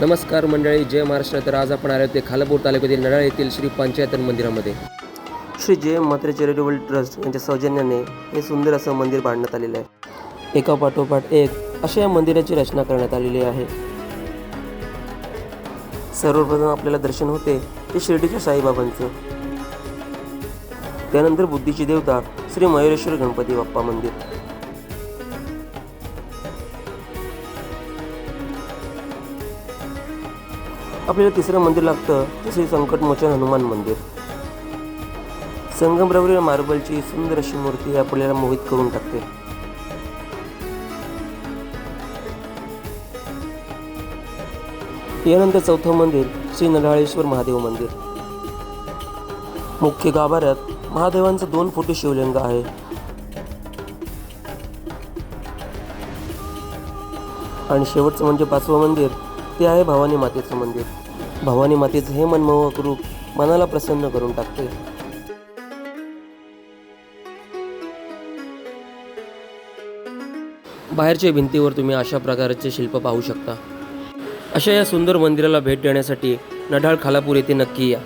नमस्कार मंडळी जय महाराष्ट्र. तर आज आपण आलो ते खालापूर तालुक्यातील नडाळ येथील श्री पंचायतन मंदिरामध्ये. श्री जय मात्रे चॅरिटेबल ट्रस्ट यांच्या सौजन्याने हे सुंदर असं मंदिर बांधण्यात आलेलं आहे. एका पाठोपाठ एक अशा या मंदिराची रचना करण्यात आलेली आहे. सर्वप्रथम आपल्याला दर्शन होते ते शिर्डीच्या साईबाबांचं. त्यानंतर बुद्धीची देवता श्री मयुरेश्वर गणपती बाप्पा मंदिर. आपल्याला तिसरं मंदिर लागतं तसे संकटमोचन हनुमान मंदिर. संगमरवरील मार्बलची सुंदर अशी मूर्ती आपल्याला मोहित करून टाकते. यानंतर चौथं मंदिर श्री नराळेश्वर महादेव मंदिर. मुख्य गाभाऱ्यात महादेवांचं दोन फोटो शिवलिंग आहे. आणि शेवटचं म्हणजे पाचवं मंदिर ते आहे भवानी मातेचं मंदिर. भवानी मातेचं हे मनमोहक रूप मनाला प्रसन्न करून टाकते. बाहेरच्या भिंतीवर तुम्ही अशा प्रकारचे शिल्प पाहू शकता. अशा या सुंदर मंदिराला भेट देण्यासाठी नढाळ खालापूर येथे नक्की या.